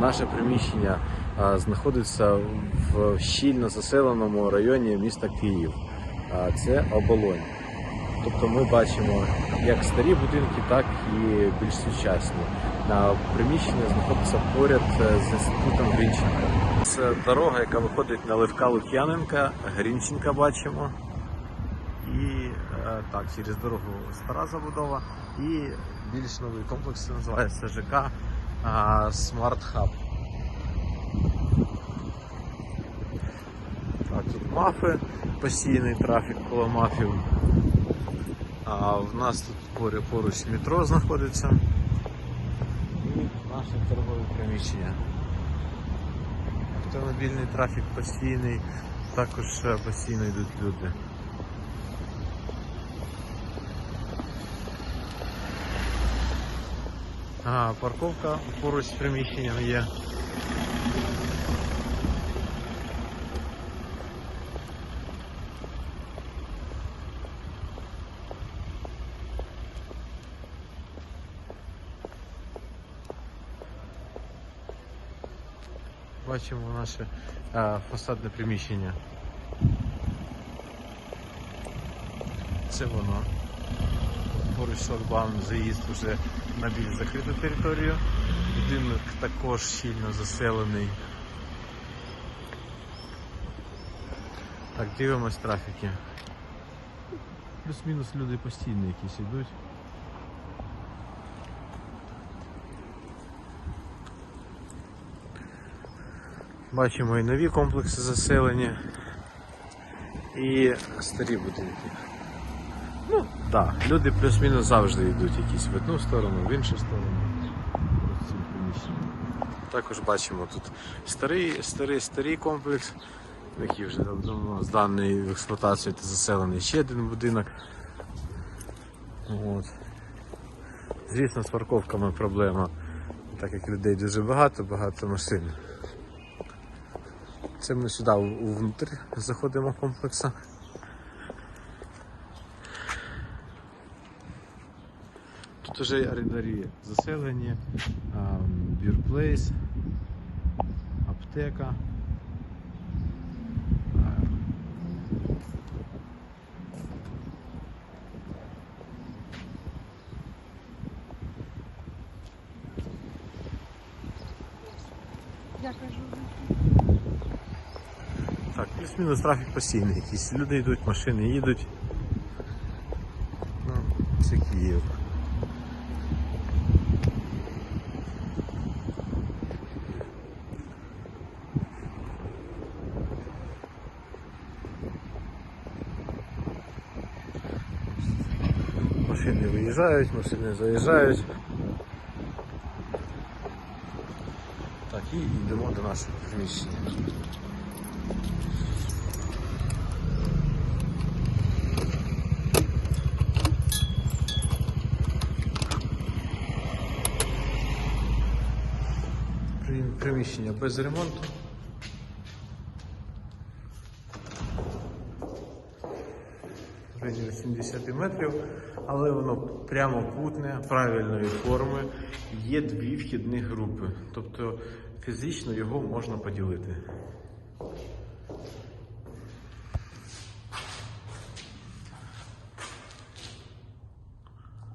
Наше приміщення знаходиться в щільно заселеному районі міста Київ. Це оболонь. Тобто ми бачимо як старі будинки, так і більш сучасні. Приміщення знаходиться поряд е, з інститутом Грінченка. Це дорога, яка виходить на Левка Лук'яненка, Грінченка бачимо. І е, так, через дорогу стара забудова і більш новий комплекс називається ЖК Smart Hub. Так, тут мафи, постійний трафік коло мафів. А в нас тут поруч, метро знаходиться. І наше торгове приміщення. Автомобільний трафік постійний, також постійно йдуть люди. А, парковка поруч з приміщенням є. Бачимо наше а, фасадне приміщення. Це воно. Поруч шлагбаум заїзд вже на більш закриту територію. Будинок також щільно заселений. Так, дивимось трафіки. Плюс-мінус люди постійно якісь йдуть. Бачимо і нові комплекси заселення, і старі будинки. Ну, так, люди плюс-мінус завжди йдуть якісь в одну сторону, в іншу сторону. Також бачимо тут старий, старий, старий комплекс, який вже давно зданий в експлуатацію та заселений ще один будинок. От. Звісно, з парковками проблема, так як людей дуже багато, багато машин. Це ми сюди внутрі заходимо комплексу. Тут вже орендарі заселені, бюрплейс, аптека. Кажу, Так, плюс-мінус трафік постійний якийсь. Люди йдуть, машини їдуть. Ну, це Київ. Машини виїжджають, машини заїжджають. Так, і йдемо до нашого приміщення. Приміщення без ремонту. В районі 80 метрів, але воно прямокутне, правильної форми. Є дві вхідні групи, тобто фізично його можна поділити.